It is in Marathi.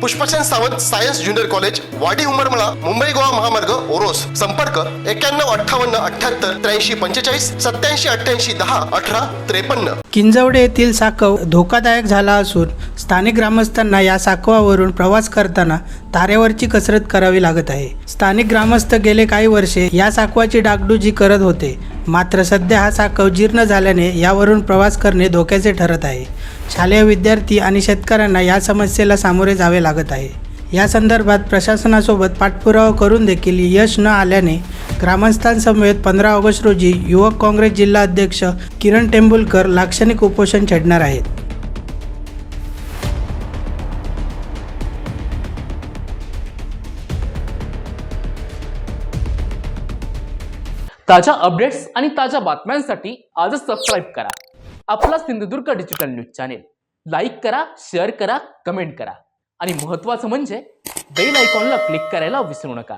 Pushpachand Sawant science junior college Wadi Umarmala Mumbai Goa महामार्ग ओरोस. संपर्क एक्क्याण्णव अठ्ठावन्न अठ्ठ्याहत्तर त्र्याऐंशी पंचेचाळीस सत्याऐंशी अठ्ठ्याऐंशी दहा अठरा त्रेपन्न. किंजवडे येथील साकव धोकादायक झाला असून स्थानिक ग्रामस्थांना या साकवावरून प्रवास करताना तारेवरची कसरत करावी लागत आहे. स्थानिक ग्रामस्थ गेले काही वर्षे या साकवाची डागडुजी करत होते. मात्र सध्या हा साकव जीर्ण झाल्याने यावरून प्रवास करणे धोक्याचे ठरत आहे. शालेय विद्यार्थी आणि शेतकऱ्यांना या समस्येला सामोरे जावे लागत आहे. या संदर्भात प्रशासनासोबत पाठपुरावा करून देखील यश न आल्याने ग्रामस्थांसमवेत पंधरा ऑगस्ट रोजी युवक काँग्रेस जिल्हा अध्यक्ष किरण टेंबुलकर लाक्षणिक उपोषण छेडणार आहेत. ताज्या अपडेट्स आणि ताज्या बातम्यांसाठी आजच सबस्क्राईब करा. आपला Sindhudurg digital news channel like करा शेअर करा कमेंट करा. आणि महत्त्वाचं म्हणजे बेल आयकॉनला क्लिक करायला विसरू नका.